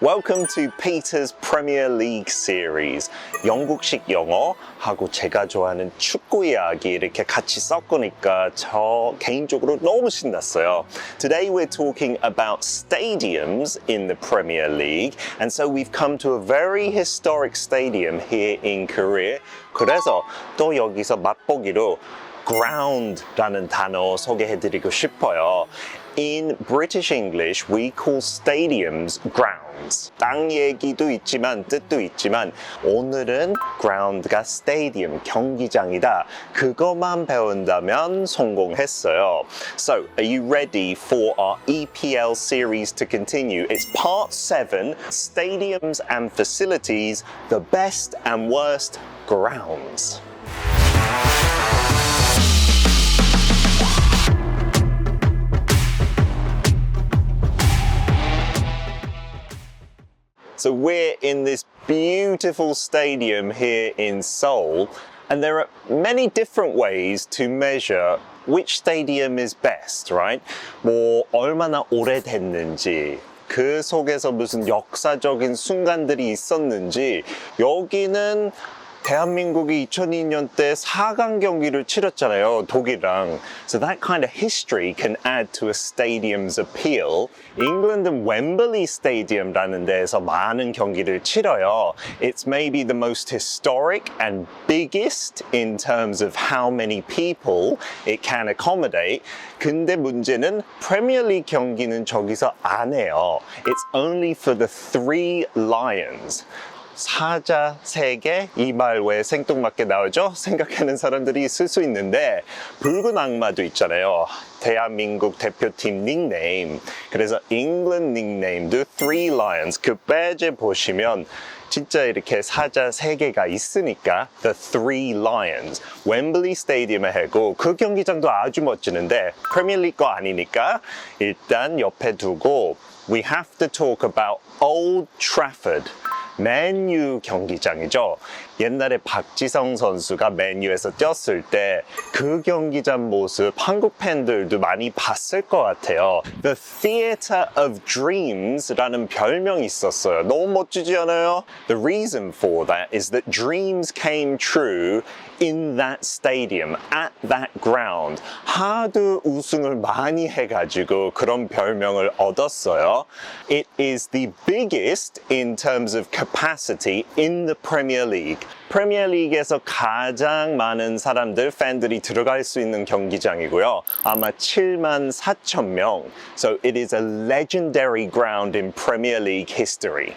Welcome to Peter's Premier League series. 영국식 영어하고 제가 좋아하는 축구 이야기 이렇게 같이 섞으니까 저 개인적으로 너무 신났어요. Today we're talking about stadiums in the Premier League, and so we've come to a very historic stadium here in Korea. 그래서 또 여기서 맛보기로 ground라는 단어 소개해드리고 싶어요. In British English, we call stadiums grounds. 땅 얘기도 있지만 뜻도 있지만 오늘은 ground가 stadium 경기장이다. 그것만 배운다면 성공했어요. So, are you ready for our EPL series to continue? It's part 7, stadiums and facilities, the best and worst grounds. So we're in this beautiful stadium here in Seoul, and there are many different ways to measure which stadium is best, right? 뭐 얼마나 오래됐는지, 그 속에서 무슨 역사적인 순간들이 있었는지, 여기는 대한민국이 2002년 때 4강 경기를 치렀잖아요, 독일랑. So that kind of history can add to a stadium's appeal. 잉글랜드는 웸블리 스테디움라는 데에서 많은 경기를 치러요. It's maybe the most historic and biggest in terms of how many people it can accommodate. 근데 문제는 프리미어리그 경기는 저기서 안 해요. It's only for the three lions. 사자 세계 이말왜 생뚱맞게 나오죠? 생각하는 사람들이 있을 수 있는데 붉은 악마도 있잖아요. 대한민국 대표팀 닉네임. 그래서 잉글랜드 닉네임도 Three Lions. 그 배지 보시면 진짜 이렇게 사자 세 개가 있으니까 The Three Lions. 웸블리 스테디움에 하고 그 경기장도 아주 멋지는데 프리미어리그 거 아니니까 일단 옆에 두고 We have to talk about Old Trafford. 맨유 경기장이죠. 옛날에 박지성 선수가 맨유에서 뛰었을 때 그 경기장 모습 한국 팬들도 많이 봤을 것 같아요. The Theatre of Dreams라는 별명이 있었어요. 너무 멋지지 않아요? The reason for that is that dreams came true in that stadium, at that ground. 하도 우승을 많이 해가지고 그런 별명을 얻었어요. It is the biggest in terms of capacity in the Premier League. 프리미어 리그에서 가장 많은 사람들, 팬들이 들어갈 수 있는 경기장이고요. 아마 7만 4천 명. So it is a legendary ground in Premier League history.